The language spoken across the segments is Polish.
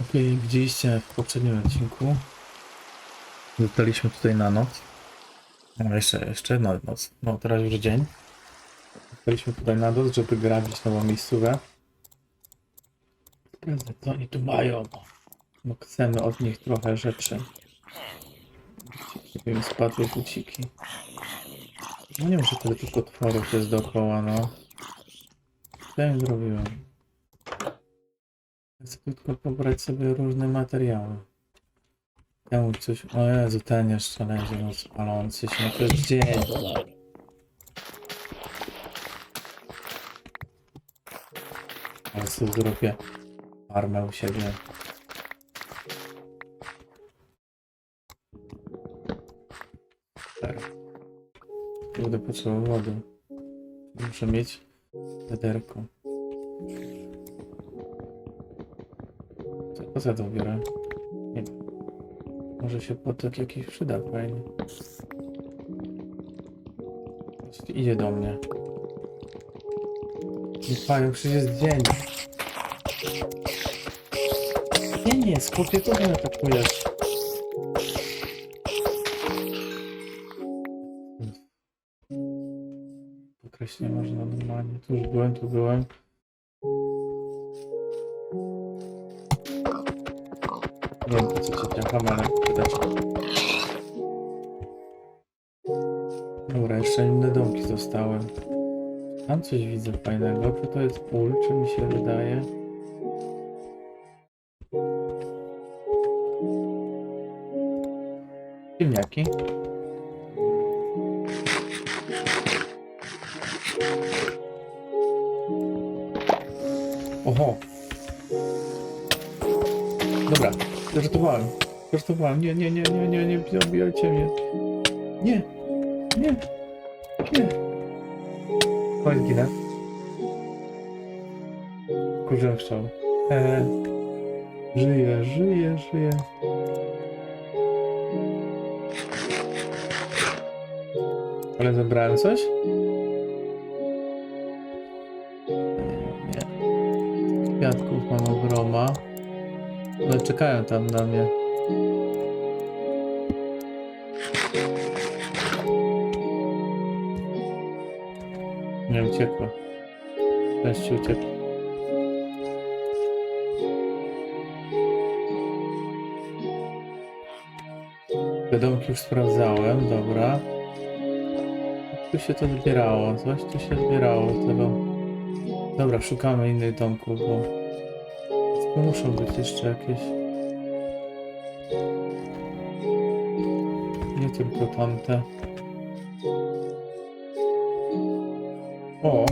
Ok, widzieliście w poprzednim odcinku, zostaliśmy tutaj na noc. No jeszcze, jeszcze no, noc. No teraz już dzień. Zostaliśmy tutaj na noc, żeby grabić nową miejscówę. Sprawdzę, co oni tu mają. No chcemy od nich trochę rzeczy. Im spadły buciki. No nie że tyle tylko tworów jest dookoła, no. Co ja zrobiłem? Chcę tylko pobrać sobie różne materiały. Temu coś... O Jezu, ten jeszcze leży, spalący się. To jest dzień. Ale sobie zrobię farmę u siebie. Super. Będę potrzebował wody. Muszę mieć wiaderko. Po co to biorę? Nie wiem. Może się potek jakiś przyda fajnie. Idzie do mnie. Nie panią, przecież jest dzień. Nie, nie, skopie to nie atakujesz. Określnie można normalnie. Tu już byłem, tu byłem. Co ci ta kamera przydać. Dobra, jeszcze inne domki zostały. Tam coś widzę fajnego. Czy to jest pól, czy mi się wydaje? Ziemniaki. Oho. Dobra, żartowałem. Żartowałem. Nie, nie, nie, nie, nie, nie zabijajcie mnie. Nie. Nie. Nie. Chodź, ginę. Kurze wszczął. Eee. Żyję, żyję, żyję. Ale zebrałem coś? Czekają tam na mnie. Nie uciekła. Wreszcie uciekła. Wiadomki już sprawdzałem, dobra. Tu się to zbierało, coś tu się zbierało tego. Dobra, szukamy innych domków, bo muszą być jeszcze jakieś. Nie tylko tamte. O!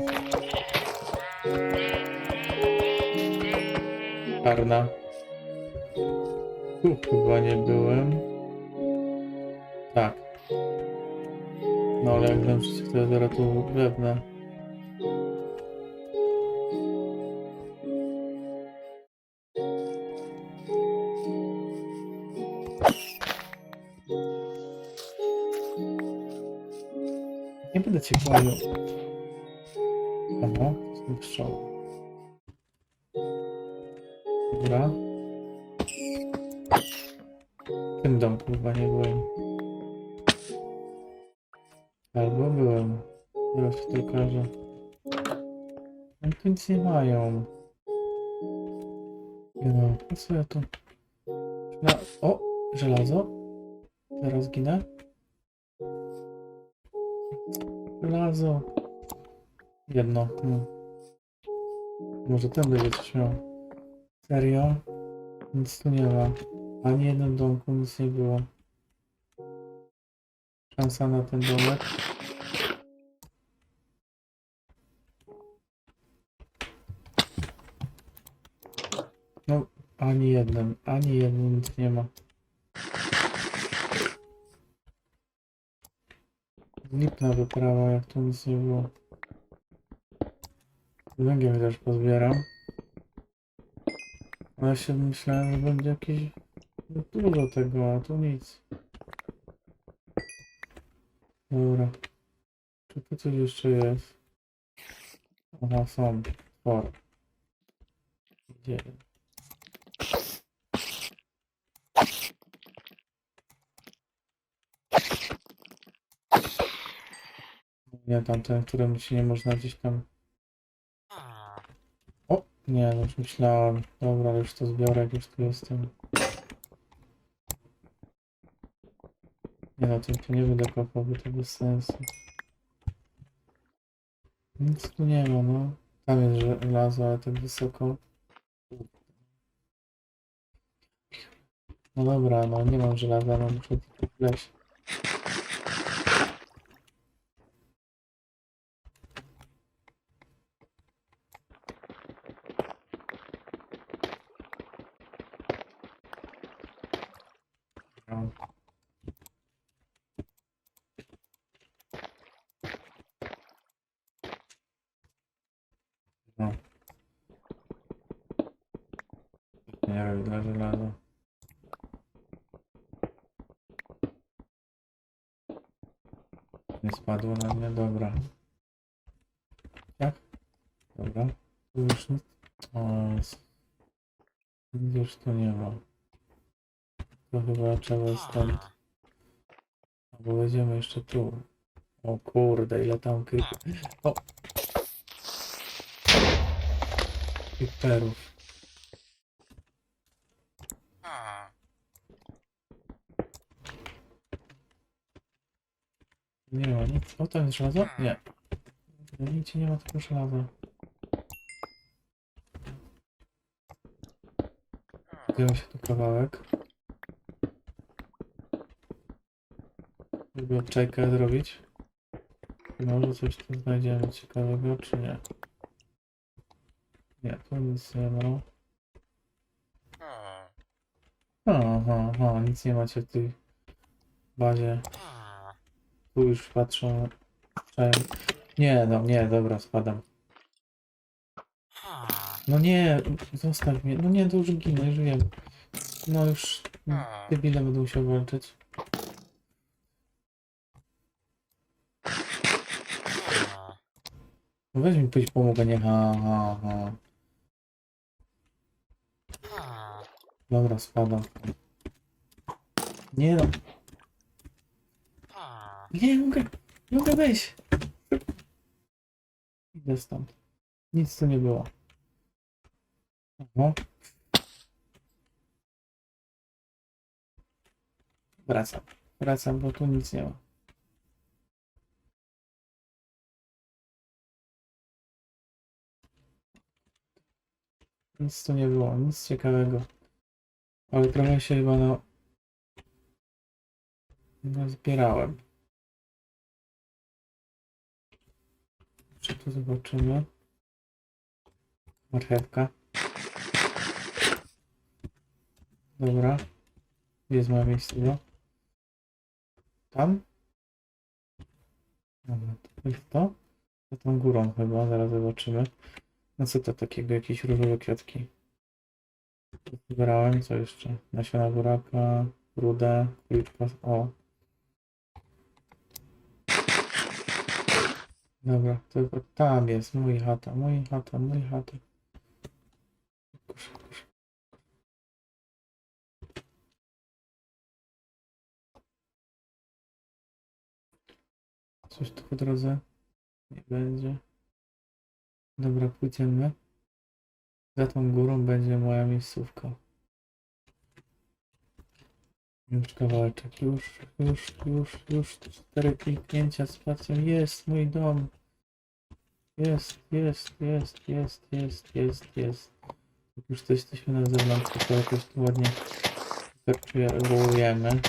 Czarna. Tu chyba nie byłem. Tak. No ale jak dam wszystkich, to zaraz tu webnę. Cię kłaniał. Aha, są pszczoły. Dobra. W tym domku chyba nie byłem. Albo byłem. Zaraz się to okaże. Oni tu nic nie mają. Nie no, po co ja tu... Na... O! Żelazo. Zaraz ginę. Żelazo. Jedno. Hmm. Może ten będzie coś miał. Serio? Nic tu nie ma. Ani jednym domku nic nie było. Szansa na ten domek. No, ani jednym, ani jednym nic nie ma. Lipna wyprawa, jak tu nic nie było. Węgiel też pozbieram. Ale się myślałem, że będzie jakieś dużo tego, a tu nic. Dobra. Czy tu coś jeszcze jest? Aha, są. For. Gdzie? Nie tamten, którym się nie można gdzieś tam... O! Nie, no już myślałem. Dobra, już to zbiorę, już tu jestem. Nie no, tym tu nie będę kopał, bo to bez sensu. Nic tu nie ma, no. Tam jest żelazo, ale tak wysoko. No dobra, no nie mam żelaza, no muszę tu wleźć. No. No. Nie wiem, dla żelaza. Nie spadło na mnie, dobra. Jak? Dobra. Tu już nic. O. Nic już tu nie ma. To chyba trzeba stąd. Albo wejdziemy jeszcze tu. O kurde, ile tam kryp... O! Creeperów. Nie ma nic. O, tam jest żelazo? Nie. Nigdzie nie ma tylko żelaza. Zjemy się tu kawałek. Żeby obczajkę zrobić. Może coś tu znajdziemy ciekawego, czy nie? Nie, tu nic nie ma. Aha, aha, nic nie macie w tej bazie. Tu już. Czają. Nie, no nie, dobra, spadam. No nie, zostaw mnie. No nie, to już ginę, żyję. No już debile będę musiał walczyć. Weź mi pójść pomogę, nie ha, ha, ha. Dobra, spadam. Nie no, nie mogę, mogę wejść. Idę stąd. Nic tu nie było. Oho. Wracam. Wracam, bo tu nic nie ma. Nic tu nie było, nic ciekawego. Ale trochę się chyba no... No zbierałem. Czy tu zobaczymy? Marchewka. Dobra. Gdzie jest moje miejsce? No? Tam? Dobra, to jest to? To tą górą chyba, zaraz zobaczymy. No co to takiego? Jakieś różowe kwiatki. Zbierałem, co jeszcze? Nasiona buraka, rudę, kuliczka, o. Dobra, to tam jest mój chata, mój chata, mój chata. Szybko. Coś tu po drodze nie będzie. Dobra, pójdziemy. Za tą górą będzie moja miejscówka. Już kawałeczek, już, już, już, już. Cztery kliknięcia spacją. Jest mój dom. Jest, jest, jest, jest, jest, jest, jest. Już to jesteśmy na zewnątrz, to jakoś tu ładnie perczujemy.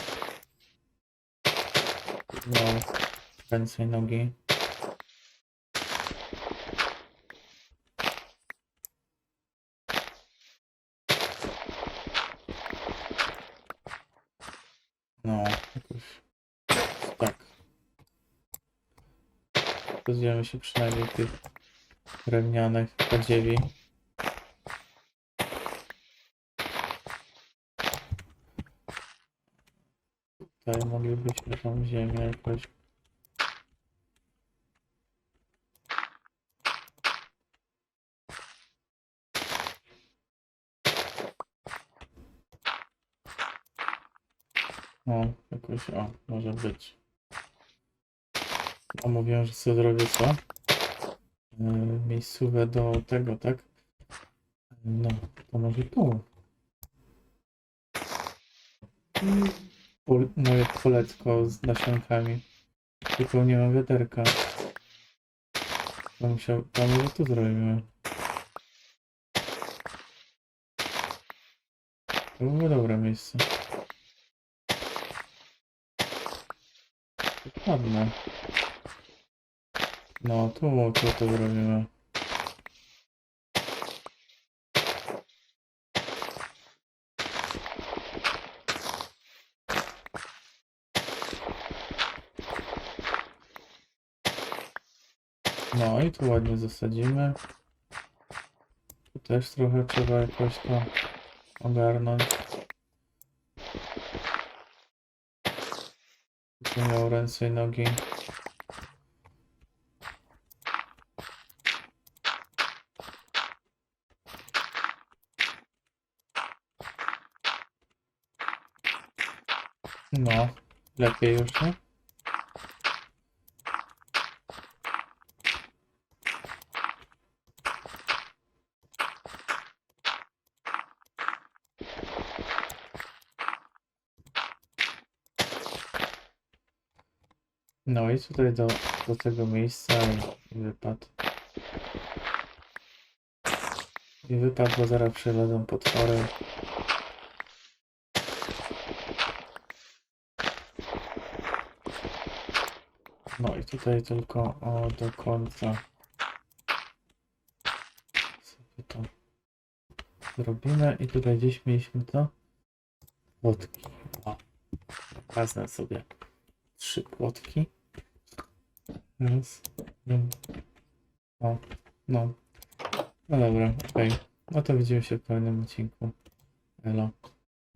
No, ręce nogi. No, jakoś tak. Pozbieramy się przynajmniej tych drewnianych podzieli. Tutaj moglibyśmy tą ziemię jakoś O, jakoś, o, może być. A mówiłem, że sobie zrobię co? Yy, miejscówę do tego, tak? No, to może tu. Pol, moje poletko z nasionkami. Tylko nie mam wiaderka. To musiał, to może tu zrobimy. To było dobre miejsce. Ładne. No, tu, tu to zrobimy. No i tu ładnie zasadzimy. Tu też trochę trzeba jakoś to ogarnąć. Tu miał ręce i nogi. No, lepiej już, nie? No i tutaj do, do tego miejsca i, i wypadł. I wypadł, bo zaraz przyladzą potwory. No i tutaj tylko o, do końca sobie to zrobimy i tutaj gdzieś mieliśmy to płotki. O, wezmę sobie trzy płotki. Raz, o, no. No dobra, okej. No to widzimy się w kolejnym odcinku. Elo.